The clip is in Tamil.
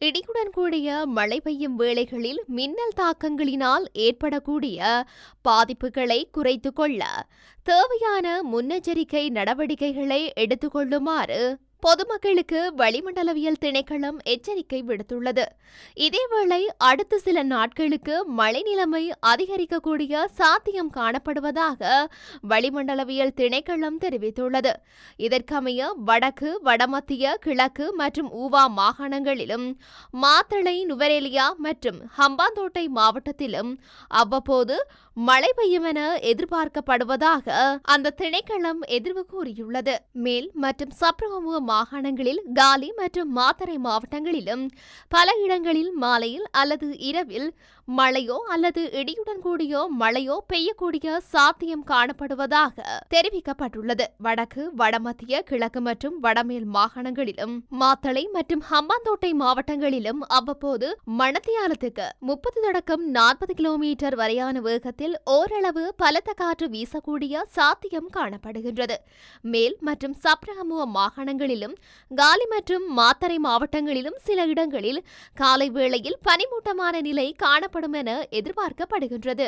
இடியுடன் கூடிய மழை பெய்யும் வேளைகளில் மின்னல் தாக்கங்களினால் ஏற்படக்கூடிய பாதிப்புகளை குறைத்து கொள்ள தேவையான முன்னெச்சரிக்கை நடவடிக்கைகளை எடுத்துக்கொள்ளுமாறு பொதுமக்களுக்கு வளிமண்டலவியல் திணைக்களம் எச்சரிக்கை விடுத்துள்ளது. இதேவேளை அடுத்த சில நாட்களுக்கு மழை நிலைமை அதிகரிக்கக்கூடிய சாத்தியம் காணப்படுவதாக வளிமண்டலவியல் திணைக்களம் தெரிவித்துள்ளது. இதற்கமைய வடக்கு வடமத்திய கிழக்கு மற்றும் ஊவா மாகாணங்களிலும் மாத்தளை நுவரேலியா மற்றும் ஹம்பாந்தோட்டை மாவட்டத்திலும் அவ்வப்போது மழை பெய்யும் என எதிர்பார்க்கப்படுவதாக அந்த திணைக்களம் எதிர்வு கூறியுள்ளது. மேல் மற்றும் சப்ரகமுக மாகாணங்களில் காலி மற்றும் மாத்தறை மாவட்டங்களிலும் பல இடங்களில் மாலையில் அல்லது இரவில் மழையோ அல்லது இடியுடன் கூடியோ மழையோ பெய்யக்கூடிய சாத்தியம் காணப்படுவதாக தெரிவிக்கப்பட்டுள்ளது. வடக்கு வடமத்திய கிழக்கு மற்றும் வடமேல் மாகாணங்களிலும் மாத்தளை மற்றும் ஹம்பாந்தோட்டை மாவட்டங்களிலும் அவ்வப்போது மணத்தியாலத்துக்கு முப்பது தொடக்கம் நாற்பது கிலோமீட்டர் வரையான வேகத்தில் ஓரளவு பலத்த காற்று வீசக்கூடிய சாத்தியம் காணப்படுகின்றது. மேல் மற்றும் சப்ரகமுவ மாகாணங்களிலும் காலி மற்றும் மாத்தறை மாவட்டங்களிலும் சில இடங்களில் காலை வேளையில் பனிமூட்டமான நிலை காணப்படும் என எதிர்பார்க்கப்படுகின்றது.